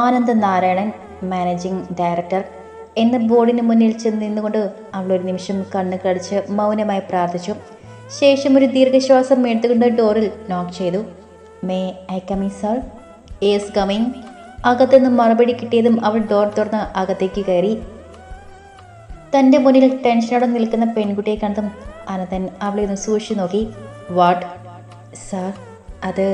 Anand Narayanan managing director എന്ന ബോർഡിന് മുന്നിൽ ചെന്ന് നിന്നുകൊണ്ട് അവൾ ഒരു നിമിഷം കണ്ണു കടിച്ച് മൗനമായി പ്രാർത്ഥിച്ചു. ശേഷം ഒരു ദീർഘശ്വാസം എടുത്തുകൊണ്ട് ഡോറിൽ നോക്ക് ചെയ്തു. May I coming sir yes coming അകത്തുനിന്ന് മറുപടി കിട്ടിയതും അവൾ ഡോർ തുറന്ന് അകത്തേക്ക് കയറി. തന്റെ മുന്നിൽ ടെൻഷനോടെ നിൽക്കുന്ന പെൺകുട്ടിയെ കണ്ടതും അനന്തൻ അവളെ ഒന്ന് സൂക്ഷിച്ചു നോക്കി. വാട്ട് സാർ അത്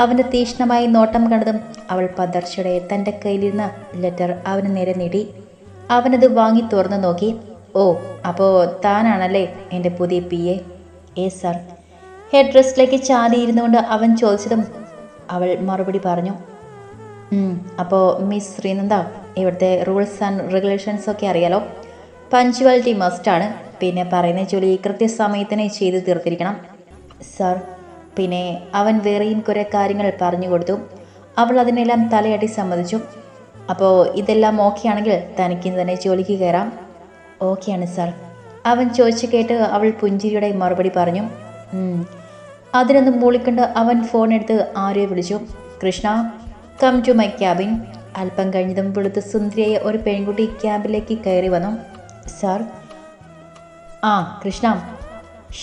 അവന്റെ തീക്ഷ്ണമായി നോട്ടം കണ്ടതും അവൾ പതർച്ചയുടെ തന്റെ കയ്യിലിരുന്ന ലെറ്റർ അവന് നേരെ നീട്ടി അവനത് വാങ്ങി തുറന്നു നോക്കി. ഓ അപ്പോൾ താനാണല്ലേ എന്റെ പുതിയ പി എ ഏ സാർ ഹെഡ് ഡ്രസ്സിലേക്ക് ചാടി ഇരുന്നുകൊണ്ട് അവൻ ചോദിച്ചതും അവൾ മറുപടി പറഞ്ഞു. അപ്പോൾ മിസ് ശ്രീനന്ദ ഇവിടുത്തെ റൂൾസ് ആൻഡ് റെഗുലേഷൻസ് ഒക്കെ അറിയാലോ. പഞ്ച്വാലിറ്റി മസ്റ്റാണ് പിന്നെ പറയുന്ന ജോലി കൃത്യസമയത്തിനെ ചെയ്തു തീർത്തിരിക്കണം. സാർ പിന്നെ അവൻ വേറെയും കുറേ കാര്യങ്ങൾ പറഞ്ഞു കൊടുത്തു. അവൾ അതിനെല്ലാം തലയാട്ടി സമ്മതിച്ചു. അപ്പോൾ ഇതെല്ലാം ഓക്കെ ആണെങ്കിൽ തനിക്ക് തന്നെ ജോലിക്ക് കയറാം. ഓക്കെയാണ് സാർ. അവൻ ചോദിച്ചു കേട്ട് അവൾ പുഞ്ചിരിയുടെ മറുപടി പറഞ്ഞു. അതിനൊന്ന് മൂളിക്കൊണ്ട് അവൻ ഫോൺ എടുത്ത് ആരെയോ വിളിച്ചു. Krishna come to my cabin അല്പം കഴിഞ്ഞതും വെളുത്ത സുന്ദരിയായ ഒരു പെൺകുട്ടി ക്യാബിലേക്ക് കയറി വന്നു. സാർ. ആ കൃഷ്ണ.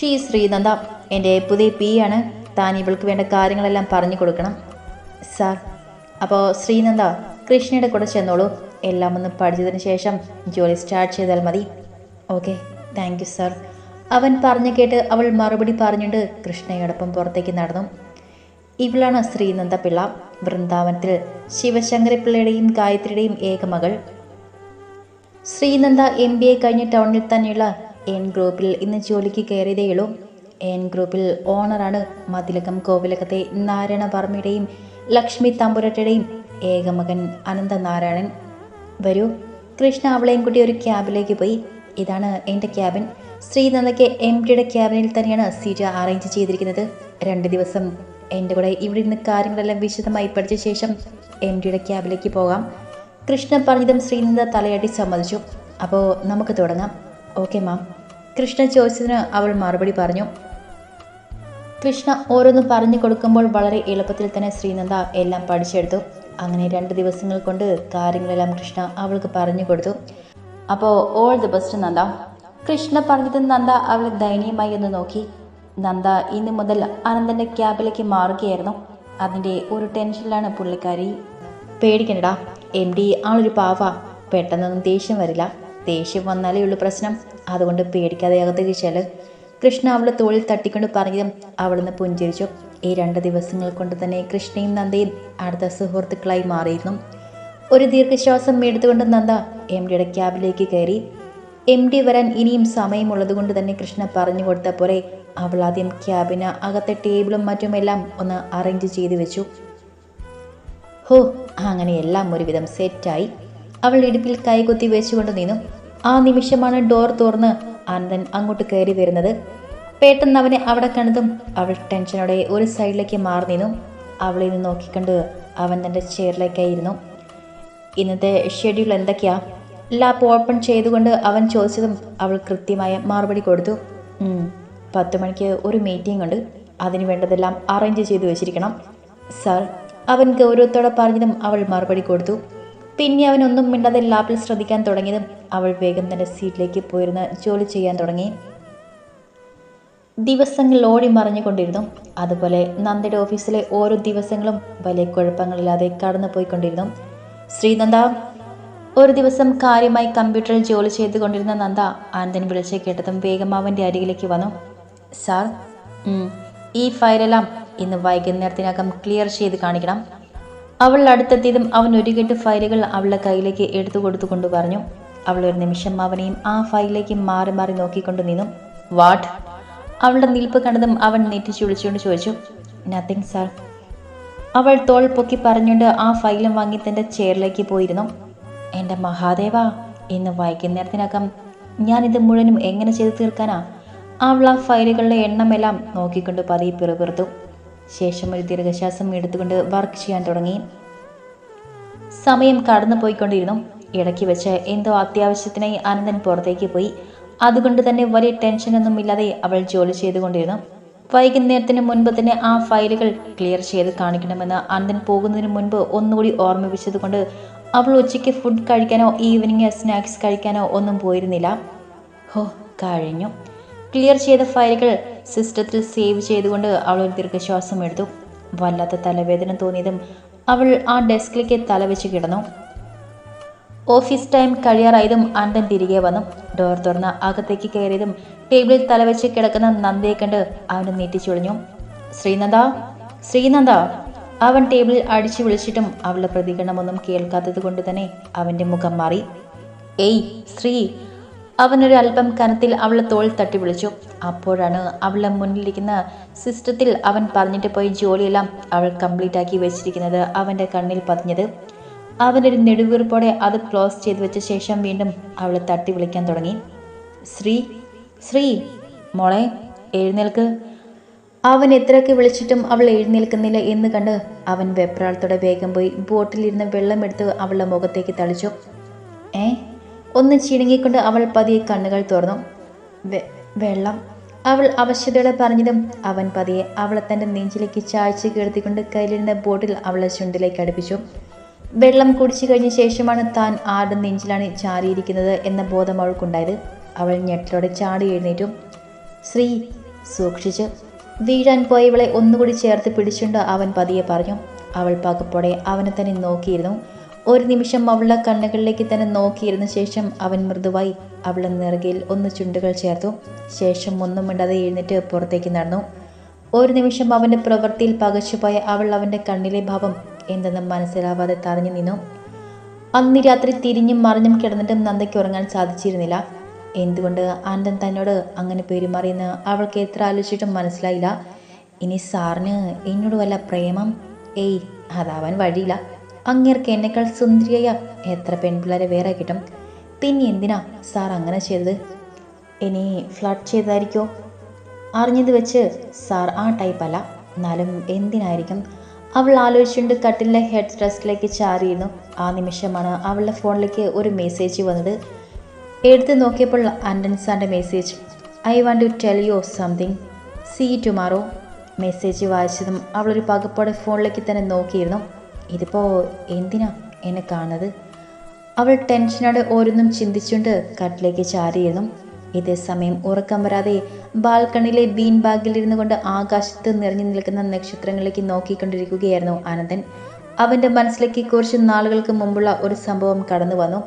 ഷീ ശ്രീനന്ദ. എന്റെ പുതിയ പി ആണ്. താൻ ഇവൾക്ക് വേണ്ട കാര്യങ്ങളെല്ലാം പറഞ്ഞു കൊടുക്കണം. സാർ അപ്പോൾ ശ്രീനന്ദ കൃഷ്ണയുടെ കൂടെ ചെന്നോളൂ. എല്ലാം ഒന്ന് പഠിച്ചതിന് ശേഷം ജോലി സ്റ്റാർട്ട് ചെയ്താൽ മതി. Okay thank you sir. അവൻ പറഞ്ഞു കേട്ട് അവൾ മറുപടി പറഞ്ഞുകൊണ്ട് കൃഷ്ണയോടൊപ്പം പുറത്തേക്ക് നടന്നു. ഇവളാണ് ശ്രീനന്ദ പിള്ള വൃന്ദാവനത്തിൽ ശിവശങ്കരപിള്ളയുടെയും ഗായത്രിയുടെയും ഏക മകൾ. ശ്രീനന്ദ എം ബി എ കഴിഞ്ഞ ടൗണിൽ തന്നെയുള്ള എൻ ഗ്രൂപ്പിൽ ഇന്ന് ജോലിക്ക് കയറിയതേയുള്ളൂ. എൻ ഗ്രൂപ്പിൽ ഓണറാണ് മതിലകം കോവിലകത്തെ നാരായണ വർമ്മയുടെയും ലക്ഷ്മി തമ്പുരട്ടയുടെയും ഏകമകൻ അനന്തനാരായണൻ. വരൂ കൃഷ്ണ അവളെയും കൂട്ടി ഒരു ക്യാബിലേക്ക് പോയി. ഇതാണ് എന്റെ ക്യാബിൻ. ശ്രീനന്ദയ്ക്ക് എം ഡിയുടെ ക്യാബിനിൽ തന്നെയാണ് സീറ്റ് അറേഞ്ച് ചെയ്തിരിക്കുന്നത്. രണ്ട് ദിവസം എന്റെ കൂടെ ഇവിടെ ഇരുന്ന് കാര്യങ്ങളെല്ലാം വിശദമായി പഠിച്ച ശേഷം എം ഡിയുടെ ക്യാബിലേക്ക് പോകാം. കൃഷ്ണ പറഞ്ഞതും ശ്രീനന്ദ തലയാട്ടി സമ്മതിച്ചു. അപ്പോൾ നമുക്ക് തുടങ്ങാം. Okay ma'am. കൃഷ്ണ ചോദിച്ചതിന് അവൾ മറുപടി പറഞ്ഞു. കൃഷ്ണ ഓരോന്നും പറഞ്ഞു കൊടുക്കുമ്പോൾ വളരെ എളുപ്പത്തിൽ തന്നെ ശ്രീനന്ദ എല്ലാം പഠിച്ചെടുത്തു. അങ്ങനെ രണ്ട് ദിവസങ്ങൾ കൊണ്ട് കാര്യങ്ങളെല്ലാം കൃഷ്ണ അവൾക്ക് പറഞ്ഞു കൊടുത്തു. അപ്പോൾ all the best Nanda. Krishna പറഞ്ഞത് നന്ദ അവളെ ദയനീയമായി ഒന്ന് നോക്കി. നന്ദ ഇന്ന് മുതൽ അനന്തന്റെ ക്യാബിലേക്ക് മാറുകയായിരുന്നു. അതിന്റെ ഒരു ടെൻഷനിലാണ് പുള്ളിക്കാരി. പേടിക്കണ്ടടാ എം ഡി ആളൊരു പാവ. പെട്ടെന്നൊന്നും ദേഷ്യം വരില്ല. ദേഷ്യം വന്നാലേ ഉള്ളൂ പ്രശ്നം. അതുകൊണ്ട് പേടിക്കാതെ അകത്തേക്ക് ചെല്ല് കൃഷ്ണ അവളെ തോളിൽ തട്ടിക്കൊണ്ട് പറഞ്ഞതും അവളൊന്ന് പുഞ്ചിരിച്ചു. ഈ രണ്ട് ദിവസങ്ങൾ കൊണ്ട് തന്നെ കൃഷ്ണയും നന്ദയും അടുത്ത സുഹൃത്തുക്കളായി മാറിയിരുന്നു. ഒരു ദീർഘശ്വാസം എടുത്തുകൊണ്ട് നന്ദ എം ഡിയുടെ ക്യാബിലേക്ക് കയറി. എം ഡി വരാൻ ഇനിയും സമയമുള്ളതുകൊണ്ട് തന്നെ കൃഷ്ണ പറഞ്ഞു കൊടുത്ത പോലെ അവൾ ആദ്യം ക്യാബിന് അകത്തെ ടേബിളും മറ്റുമെല്ലാം ഒന്ന് അറേഞ്ച് ചെയ്തു വെച്ചു. ഹോ അങ്ങനെ എല്ലാം ഒരുവിധം സെറ്റായി. അവൾ ഇടുപ്പിൽ കൈകുത്തി വെച്ചുകൊണ്ട് നിന്നു. ആ നിമിഷമാണ് ഡോർ തുറന്ന് അനന്തൻ അങ്ങോട്ട് കയറി വരുന്നത്. പെട്ടെന്ന് അവനെ അവിടെ കണ്ടതും അവൾ ടെൻഷനോടെ ഒരു സൈഡിലേക്ക് മാറി നിന്നു. അവളെ നിന്ന് നോക്കിക്കണ്ട് അവൻ തന്റെ ചെയറിലേക്കായിരുന്നു. ഇന്നത്തെ ഷെഡ്യൂൾ എന്തൊക്കെയാ? ലാപ്പ് ഓപ്പൺ ചെയ്തുകൊണ്ട് അവൻ ചോദിച്ചതും അവൾ കൃത്യമായ മറുപടി കൊടുത്തു. "ഉം, പത്ത് മണിക്ക് ഒരു മീറ്റിംഗ് ഉണ്ട്. അതിന് വേണ്ടതെല്ലാം അറേഞ്ച് ചെയ്തു വെച്ചിരിക്കണം. സാർ അവൻ ഗൗരവത്തോടെ പറഞ്ഞതും അവൾ മറുപടി കൊടുത്തു. പിന്നെ അവനൊന്നും മിണ്ടാതെ ലാപ്പിൽ ശ്രദ്ധിക്കാൻ തുടങ്ങിയതും അവൾ വേഗം തന്നെ സീറ്റിലേക്ക് പോയിരുന്ന് ജോലി ചെയ്യാൻ തുടങ്ങി. ദിവസങ്ങൾ ഓടി മറിഞ്ഞുകൊണ്ടിരുന്നു. അതുപോലെ നന്ദയുടെ ഓഫീസിലെ ഓരോ ദിവസങ്ങളും വലിയ കുഴപ്പങ്ങളില്ലാതെ കടന്നു പോയിക്കൊണ്ടിരുന്നു ശ്രീനന്ദ ഒരു ദിവസം കാര്യമായി കമ്പ്യൂട്ടറിൽ ജോലി ചെയ്തുകൊണ്ടിരുന്ന നന്ദ ആനന്ദൻ വിളിച്ചു കേട്ടതും വേഗം അവന്റെ അരികിലേക്ക് വന്നു. സാർ ഈ ഫയലെല്ലാം ഇന്ന് വൈകുന്നേരത്തിനകം ക്ലിയർ ചെയ്ത് കാണിക്കണം. അവൾ അടുത്തെത്തിയതും അവൻ ഒരു കെട്ട് ഫയലുകൾ അവളുടെ കയ്യിലേക്ക് എടുത്തു കൊടുത്തു കൊണ്ട് പറഞ്ഞു. അവൾ ഒരു നിമിഷം അവനെയും ആ ഫയലിലേക്ക് മാറി മാറി നോക്കിക്കൊണ്ട് നിന്നു. വാട്ട്? അവളുടെ നിൽപ്പ് കണ്ടതും അവൻ നെറ്റിച്ചു വിളിച്ചുകൊണ്ട് ചോദിച്ചു. Nothing sir. അവൾ തോൾ പൊക്കി പറഞ്ഞുകൊണ്ട് ആ ഫയലും വാങ്ങി തന്റെ ചെയറിലേക്ക് പോയിരുന്നു. എന്റെ മഹാദേവ ഇന്ന് വൈകുന്നേരത്തിനകം ഇത് മുഴുവനും എങ്ങനെ ചെയ്തു തീർക്കാനാ? അവൾ ആ ഫയലുകളുടെ എണ്ണമെല്ലാം നോക്കിക്കൊണ്ട് പതിയെ പിറുപിറുത്തു. ശേഷം ഒരു ദീർഘശ്വാസം എടുത്തുകൊണ്ട് വർക്ക് ചെയ്യാൻ തുടങ്ങി. സമയം കടന്നു പോയിക്കൊണ്ടിരുന്നു. ഇടയ്ക്ക് വെച്ച് എന്തോ അത്യാവശ്യത്തിനായി അനന്തൻ പുറത്തേക്ക് പോയി. അതുകൊണ്ട് തന്നെ വലിയ ടെൻഷനൊന്നും ഇല്ലാതെ അവൾ ജോലി ചെയ്തുകൊണ്ടിരുന്നു. വൈകുന്നേരത്തിന് മുൻപ് തന്നെ ആ ഫയലുകൾ ക്ലിയർ ചെയ്ത് കാണിക്കണമെന്ന് അനന്തൻ പോകുന്നതിന് മുൻപ് ഒന്നുകൂടി ഓർമ്മിപ്പിച്ചതുകൊണ്ട് അവൾ ഉച്ചയ്ക്ക് ഫുഡ് കഴിക്കാനോ ഈവനിങ് സ്നാക്സ് കഴിക്കാനോ ഒന്നും പോയിരുന്നില്ല. ഹോ കഴിഞ്ഞു. ക്ലിയർ ചെയ്ത ഫയലുകൾ സിസ്റ്റത്തിൽ സേവ് ചെയ്തുകൊണ്ട് അവൾ ഒരു ദീർഘശ്വാസം എടുത്തു. വല്ലാത്ത തലവേദന തോന്നിയതും അവൾ ആ ഡെസ്കിലേക്ക് തലവെച്ച് കിടന്നു. ഓഫീസ് ടൈം കഴിയാറായതും അന്തൻ തിരികെ വന്നു. ഡോർ തുറന്ന് അകത്തേക്ക് കയറിയതും ടേബിളിൽ തലവെച്ച് കിടക്കുന്ന നന്ദയെ കണ്ട് അവന് നീട്ടിച്ചൊളിഞ്ഞു ശ്രീനന്ദ ശ്രീനന്ദ. അവൻ ടേബിളിൽ അടിച്ചു വിളിച്ചിട്ടും അവളുടെ പ്രതികരണമൊന്നും കേൾക്കാത്തത് കൊണ്ട് തന്നെ അവന്റെ മുഖം മാറി. ഏയ് ശ്രീ അവനൊരു അല്പം കനത്തിൽ അവളെ തോൾ തട്ടി വിളിച്ചു. അപ്പോഴാണ് അവളെ മുന്നിലിരിക്കുന്ന സിസ്റ്റത്തിൽ അവൻ പറഞ്ഞിട്ട് പോയി ജോലിയെല്ലാം അവൾ കംപ്ലീറ്റ് ആക്കി വെച്ചിരിക്കുന്നത് അവന്റെ കണ്ണിൽ പതിഞ്ഞത്. അവനൊരു നെടുവീർപ്പോടെ അത് ക്ലോസ് ചെയ്ത് വെച്ച ശേഷം വീണ്ടും അവളെ തട്ടി വിളിക്കാൻ തുടങ്ങി. ശ്രീ ശ്രീ മോളെ എഴുന്നേൽക്ക്. അവൻ എത്രയൊക്കെ വിളിച്ചിട്ടും അവൾ എഴുന്നേൽക്കുന്നില്ല എന്ന് കണ്ട് അവൻ വെപ്രാളത്തോടെ വേഗം പോയി ബോട്ടിലിരുന്ന് വെള്ളമെടുത്ത് അവളുടെ മുഖത്തേക്ക് തളിച്ചു. ഏ ഒന്ന് ചിണുങ്ങിക്കൊണ്ട് അവൾ പതിയെ കണ്ണുകൾ തുറന്നു. വെള്ളം. അവൾ അവശ്യതയോടെ പറഞ്ഞതും അവൻ പതിയെ അവളെ തന്റെ നെഞ്ചിലേക്ക് ചായ്ച്ച് കീർത്തിക്കൊണ്ട് കയ്യിലിരുന്ന ബോട്ടിൽ അവളെ ചുണ്ടിലേക്ക് അടുപ്പിച്ചു. വെള്ളം കുടിച്ചു കഴിഞ്ഞ ശേഷമാണ് താൻ ആരുടെ നെഞ്ചിലാണ് ചാരിയിരിക്കുന്നത് എന്ന ബോധം അവൾക്കുണ്ടായത്. അവൾ ഞെട്ടലോടെ ചാടി എഴുന്നേറ്റു. ശ്രീ സൂക്ഷിച്ച്. വീഴാൻ പോയവളെ ഒന്നുകൂടി ചേർത്ത് പിടിച്ചുകൊണ്ട് അവൻ പതിയെ പറഞ്ഞു. അവൾ പകപ്പോടെ അവനെ തന്നെ നോക്കിയിരുന്നു. ഒരു നിമിഷം അവളുടെ കണ്ണുകളിലേക്ക് തന്നെ നോക്കിയിരുന്ന ശേഷം അവൻ മൃദുവായി അവളെ നെറുകയിൽ ഒന്ന് ചുണ്ടുകൾ ചേർത്തു. ശേഷം ഒന്നും മിണ്ടാതെ എഴുന്നേറ്റ് പുറത്തേക്ക് നടന്നു. ഒരു നിമിഷം അവന്റെ പ്രവൃത്തിയിൽ പകച്ചുപോയ അവൾ അവന്റെ കണ്ണിലെ ഭാവം എന്തെന്ന് മനസ്സിലാവാതെ തറഞ്ഞു നിന്നു. അന്ന് രാത്രി തിരിഞ്ഞും മറിഞ്ഞും കിടന്നിട്ടും നന്ദയ്ക്ക് ഉറങ്ങാൻ സാധിച്ചിരുന്നില്ല. എന്തുകൊണ്ട് ആനന്ദൻ തന്നോട് അങ്ങനെ പെരുമാറിയെന്ന് അവൾക്ക് എത്ര ആലോചിച്ചിട്ടും മനസ്സിലായില്ല. ഇനി സാറിന് എന്നോട് വല്ല പ്രേമം? ഏയ് അതാവാൻ വഴിയില്ല. അങ്ങേർക്ക് എന്നെക്കാൾ സുന്ദരിയായ എത്ര പെൺപിള്ളേരെ വേറെ കിട്ടും? പിന്നെ എന്തിനാ സാർ അങ്ങനെ ചെയ്തത്? ഇനി ഫ്ലഡ് ചെയ്തായിരിക്കോ? അറിഞ്ഞത് വെച്ച് സാർ ആ ടൈപ്പ് അല്ല. എന്നാലും എന്തിനായിരിക്കും? അവൾ ആലോചിച്ചുകൊണ്ട് കട്ടിലെ ഹെഡ് റെസ്റ്റിലേക്ക് ചാരിയിരുന്നു. ആ നിമിഷമാണ് അവളുടെ ഫോണിലേക്ക് ഒരു മെസ്സേജ് വന്നത്. എടുത്ത് നോക്കിയപ്പോൾ അൻഡൻ സാറിന്റെ message I want to tell you something see tomorrow message വായിച്ചതും അവളൊരു പകപ്പോടെ ഫോണിലേക്ക് തന്നെ നോക്കിയിരുന്നു. ഇതിപ്പോൾ എന്തിനാ എന്നെ കാണുന്നത്? അവൾ ടെൻഷനോടെ ഓരോന്നും ചിന്തിച്ചുകൊണ്ട് കട്ടിലേക്ക് ചാരിയിരുന്നു. ഇതേ സമയം ഉറക്കം വരാതെ ബാൽക്കണിയിലെ ബീൻ ബാഗിലിരുന്നു കൊണ്ട് ആകാശത്ത് നിറഞ്ഞു നിൽക്കുന്ന നക്ഷത്രങ്ങളിലേക്ക് നോക്കിക്കൊണ്ടിരിക്കുകയായിരുന്നു ആനന്ദൻ. അവന്റെ മനസ്സിലേക്ക് കുറച്ച് നാളുകൾക്ക് മുമ്പുള്ള ഒരു സംഭവം കടന്നു വന്നു.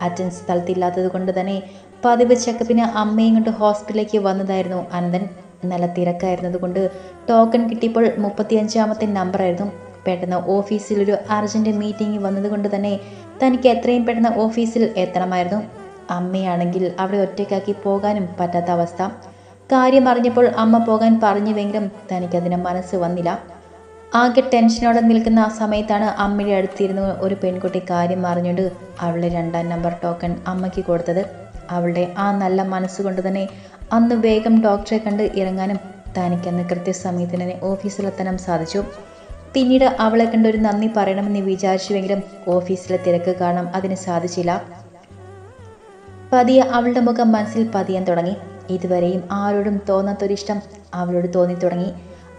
അച്ഛൻ സ്ഥലത്തില്ലാത്തത് കൊണ്ട് തന്നെ പതിവ് ചെക്കപ്പിന് അമ്മയും കൊണ്ട് ഹോസ്പിറ്റലിലേക്ക് വന്നതായിരുന്നു അനന്തൻ നല്ല തിരക്കായിരുന്നത് കൊണ്ട് ടോക്കൺ കിട്ടിയപ്പോൾ മുപ്പത്തിയഞ്ചാമത്തെ നമ്പറായിരുന്നു. പെട്ടെന്ന് ഓഫീസിൽ ഒരു അർജന്റ് മീറ്റിംഗ് വന്നതുകൊണ്ട് തന്നെ തനിക്ക് എത്രയും പെട്ടെന്ന് ഓഫീസിൽ എത്തണമായിരുന്നു. അമ്മയാണെങ്കിൽ അവിടെ ഒറ്റയ്ക്കാക്കി പോകാനും പറ്റാത്ത അവസ്ഥ. കാര്യം അറിഞ്ഞപ്പോൾ അമ്മ പോകാൻ പറഞ്ഞുവെങ്കിലും തനിക്കതിന് മനസ്സ് വന്നില്ല. ആകെ ടെൻഷനോടെ നിൽക്കുന്ന ആ സമയത്താണ് അമ്മയുടെ അടുത്തിരുന്ന് ഒരു പെൺകുട്ടി കാര്യം അറിഞ്ഞുകൊണ്ട് അവളുടെ രണ്ടാം നമ്പർ ടോക്കൺ അമ്മയ്ക്ക് കൊടുത്തത്. അവളുടെ ആ നല്ല മനസ്സുകൊണ്ട് തന്നെ അന്ന് വേഗം ഡോക്ടറെ കണ്ട് ഇറങ്ങാനും തനിക്കന്ന് കൃത്യസമയത്തിന് ഓഫീസിലെത്താനും സാധിച്ചു. പിന്നീട് അവളെ കണ്ട് ഒരു നന്ദി പറയണമെന്ന് വിചാരിച്ചുവെങ്കിലും ഓഫീസിലെ തിരക്ക് കാരണം അതിന് സാധിച്ചില്ല. പതിയെ അവളുടെ മുഖം മനസ്സിൽ പതിയാൻ തുടങ്ങി. ഇതുവരെയും ആരോടും തോന്നാത്തൊരിഷ്ടം അവളോട് തോന്നി തുടങ്ങി.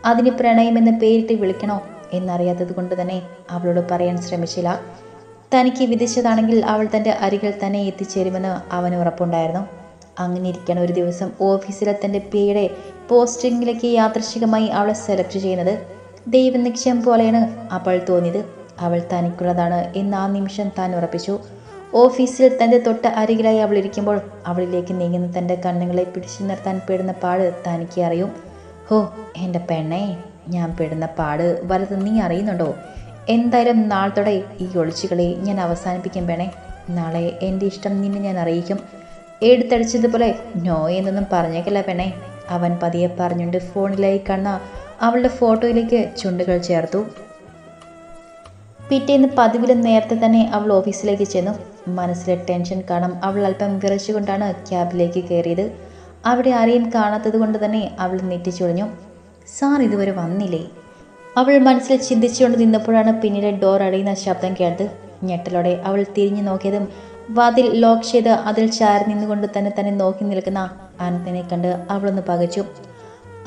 അതിന് പ്രണയം എന്ന പേരിട്ട് വിളിക്കണോ എന്നറിയാത്തത് കൊണ്ട് തന്നെ അവളോട് പറയാൻ ശ്രമിച്ചില്ല. തനിക്ക് വിധിച്ചതാണെങ്കിൽ അവൾ തന്റെ അരികിൽ തന്നെ എത്തിച്ചേരുമെന്ന് അവന് ഉറപ്പുണ്ടായിരുന്നു. അങ്ങനെ ഇരിക്കണം ഒരു ദിവസം ഓഫീസിലെ തന്റെ പേയുടെ പോസ്റ്റിങ്ങിലേക്ക് യാദൃശികമായി അവളെ സെലക്ട് ചെയ്യുന്നത്. ദൈവനിശ്ചയം പോലെയാണ് അവൾ തോന്നിയത്. അവൾ തനിക്കുള്ളതാണ് എന്ന് ആ നിമിഷം താൻ ഉറപ്പിച്ചു. ഓഫീസിൽ തന്റെ തൊട്ട അരികിലായി അവൾ ഇരിക്കുമ്പോൾ അവളിലേക്ക് നീങ്ങുന്ന തന്റെ കണ്ണുകളെ പിടിച്ചു നിർത്താൻ പെടുന്ന പാട് തനിക്ക് അറിയും. ഹോ എന്റെ പെണ്ണേ ഞാൻ പെടുന്ന പാട് വലത് നീ അറിയുന്നുണ്ടോ? എന്തായാലും നാളത്തോടെ ഈ ഒളിച്ചുകളി ഞാൻ അവസാനിപ്പിക്കും വേണേ നാളെ എന്റെ ഇഷ്ടം നിന്നെ ഞാൻ അറിയിക്കും. എടുത്തടിച്ചതുപോലെ നോ എന്നൊന്നും പറഞ്ഞേക്കല്ല പെണ്ണേ. അവൻ പതിയെ പറഞ്ഞുകൊണ്ട് ഫോണിലായി കണ്ണ അവളുടെ ഫോട്ടോയിലേക്ക് ചുണ്ടുകൾ ചേർത്തു. പിറ്റേന്ന് പതിവിലും നേരത്തെ തന്നെ അവൾ ഓഫീസിലേക്ക് ചെന്നു. മനസ്സിലെ ടെൻഷൻ കാരണം അവൾ അല്പം വിറച്ചുകൊണ്ടാണ് ക്യാബിലേക്ക് കയറിയത്. അവിടെ ആരെയും കാണാത്തത് കൊണ്ട് തന്നെ അവൾ നെറ്റിച്ചൊളിഞ്ഞു. സാർ ഇതുവരെ വന്നില്ലേ? അവൾ മനസ്സിൽ ചിന്തിച്ചുകൊണ്ട് നിന്നപ്പോഴാണ് പിന്നീട് ഡോർ അടയുന്ന ശബ്ദം കേട്ടത്. ഞെട്ടലോടെ അവൾ തിരിഞ്ഞു നോക്കിയതും വാതിൽ ലോക്ക് ചെയ്ത് അതിൽ ചാരി നിന്നുകൊണ്ട് തന്നെ തന്നെ നോക്കി നിൽക്കുന്ന അനന്തനെ കണ്ട് അവളൊന്ന് പകച്ചു.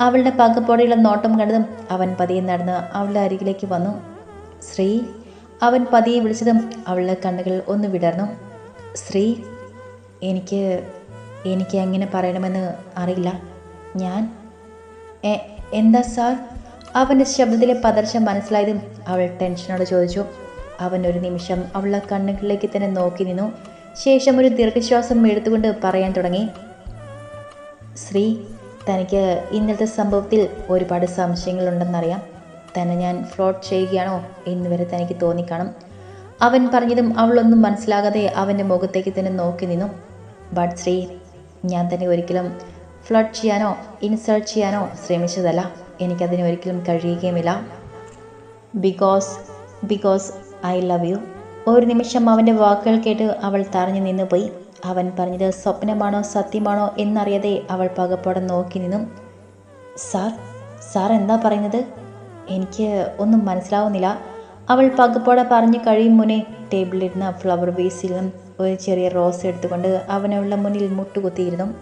അവളുടെ പകപ്പോടെയുള്ള നോട്ടം കണ്ടതും അവൻ പതിയെ നടന്ന് അവളുടെ അരികിലേക്ക് വന്നു. ശ്രീ അവൻ പതിയെ വിളിച്ചതും അവളുടെ കണ്ണുകൾ ഒന്ന് വിടർന്നു. ശ്രീ എനിക്ക് എനിക്ക് എങ്ങനെ പറയണമെന്ന് അറിയില്ല. ഞാൻ "എ- എന്താ സാർ? അവന്റെ ശബ്ദത്തിലെ പതർച്ച മനസ്സിലായതും അവൾ ടെൻഷനോടെ ചോദിച്ചു. അവൻ ഒരു നിമിഷം അവളുടെ കണ്ണുകളിലേക്ക് തന്നെ നോക്കി നിന്നു. ശേഷം ഒരു ദീർഘശ്വാസം എടുത്തുകൊണ്ട് പറയാൻ തുടങ്ങി. ശ്രീ തനിക്ക് ഇന്നത്തെ സംഭവത്തിൽ ഒരുപാട് സംശയങ്ങളുണ്ടെന്നറിയാം. തന്നെ ഞാൻ ഫ്ലോട്ട് ചെയ്യുകയാണോ എന്ന് വരെ തനിക്ക് തോന്നിക്കാണും. അവൻ പറഞ്ഞതും അവളൊന്നും മനസ്സിലാകാതെ അവന്റെ മുഖത്തേക്ക് തന്നെ നോക്കി നിന്നു. ബട്ട് ശ്രീ ഞാൻ തന്നെ ഒരിക്കലും ഫ്ലോട്ട് ചെയ്യാനോ ഇൻസൾട്ട് ചെയ്യാനോ ശ്രമിച്ചതല്ല. എനിക്കതിന് ഒരിക്കലും കഴിയുകയുമില്ല. Because because I love you. ഒരു നിമിഷം അവന്റെ വാക്കുകൾ കേട്ട് അവൾ തറഞ്ഞു നിന്നു പോയി അവൻ പറഞ്ഞത് സ്വപ്നമാണോ സത്യമാണോ എന്നറിയാതെ അവൾ പകപ്പോടെ നോക്കി നിന്നും. സാർ സാർ എന്താ പറയുന്നത്? എനിക്ക് ഒന്നും മനസ്സിലാവുന്നില്ല. അവൾ പകപ്പോടെ പറഞ്ഞു കഴിയും മുന്നേ ടേബിളിലിരുന്ന ഫ്ലവർ വേസിൽ നിന്നും ഒരു ചെറിയ റോസ് എടുത്തുകൊണ്ട് അവനുള്ള മുന്നിൽ മുട്ടുകുത്തിയിരുന്നു.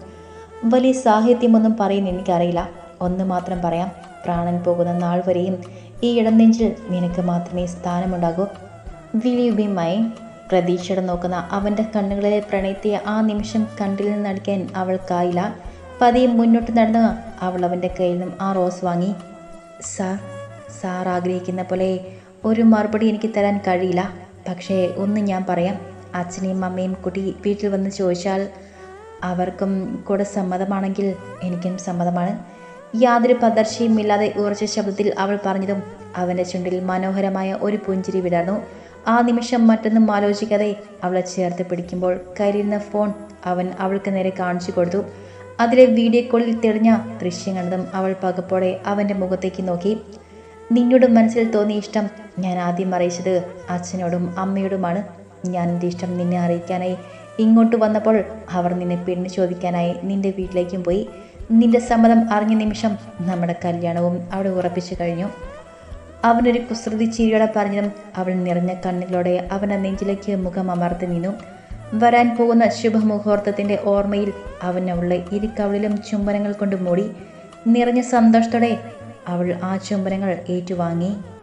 വലിയ സാഹിത്യമൊന്നും പറയുന്ന എനിക്കറിയില്ല. ഒന്ന് മാത്രം പറയാം. പ്രാണൻ പോകുന്ന നാൾ വരെയും ഈ ഇടം നെഞ്ചിൽ നിനക്ക് മാത്രമേ സ്ഥാനമുണ്ടാകൂ. വിൽ യു ബി മൈൻ പ്രതീക്ഷയോടെ നോക്കുന്ന അവന്റെ കണ്ണുകളിലെ പ്രണയത്തെ ആ നിമിഷം കണ്ടിൽ നിന്നടിക്കാൻ അവൾക്കായില്ല പതിയെ മുന്നോട്ട് നടന്ന് അവൾ അവന്റെ കയ്യിൽ നിന്നും ആ റോസ് വാങ്ങി. സാർ സാർ ആഗ്രഹിക്കുന്ന പോലെ ഒരു മറുപടി എനിക്ക് തരാൻ കഴിയില്ല. പക്ഷേ ഒന്ന് ഞാൻ പറയാം. അച്ഛനെയും അമ്മയും കുട്ടി വീട്ടിൽ വന്ന് ചോദിച്ചാൽ അവർക്കും കൂടെ സമ്മതമാണെങ്കിൽ എനിക്കും സമ്മതമാണ്. യാതൊരു പദർശയും ഇല്ലാതെ ഉറച്ച ശബ്ദത്തിൽ അവൾ പറഞ്ഞതും അവന്റെ ചുണ്ടിൽ മനോഹരമായ ഒരു പുഞ്ചിരി വിടർന്നു ആ നിമിഷം മറ്റൊന്നും ആലോചിക്കാതെ അവളെ ചേർത്ത് പിടിക്കുമ്പോൾ കരിയുന്ന ഫോൺ അവൻ അവൾക്ക് നേരെ കാണിച്ചു കൊടുത്തു. അതിലെ വീഡിയോ കോളിൽ തെളിഞ്ഞ ദൃശ്യം കണ്ടതും അവൾ പകപ്പോടെ അവന്റെ മുഖത്തേക്ക് നോക്കി. നിന്നോട് മനസ്സിൽ തോന്നിയ ഇഷ്ടം ഞാൻ ആദ്യം അറിയിച്ചത് അച്ഛനോടും അമ്മയോടുമാണ്. ഞാൻ എന്റെ ഇഷ്ടം നിന്നെ അറിയിക്കാനായി ഇങ്ങോട്ട് വന്നപ്പോൾ അവർ നിന്നെ പെണ്ണ് ചോദിക്കാനായി നിന്റെ വീട്ടിലേക്കും പോയി. നിന്റെ സമ്മതം അറിഞ്ഞ നിമിഷം നമ്മുടെ കല്യാണവും അവിടെ ഉറപ്പിച്ചു കഴിഞ്ഞു. അവനൊരു കുസൃതി ചിരിയോടെ പറഞ്ഞതും അവൾ നിറഞ്ഞ കണ്ണുകളോടെ അവൻ നെഞ്ചിലേക്ക് മുഖം അമർത്തി നിന്നു. വരാൻ പോകുന്ന ശുഭമുഹൂർത്തത്തിന്റെ ഓർമ്മയിൽ അവൻ അവളെ ഇരുക്കവളിലും ചുംബനങ്ങൾ കൊണ്ട് മൂടി നിറഞ്ഞ സന്തോഷത്തോടെ അവൾ ആ ചുംബനങ്ങൾ ഏറ്റുവാങ്ങി.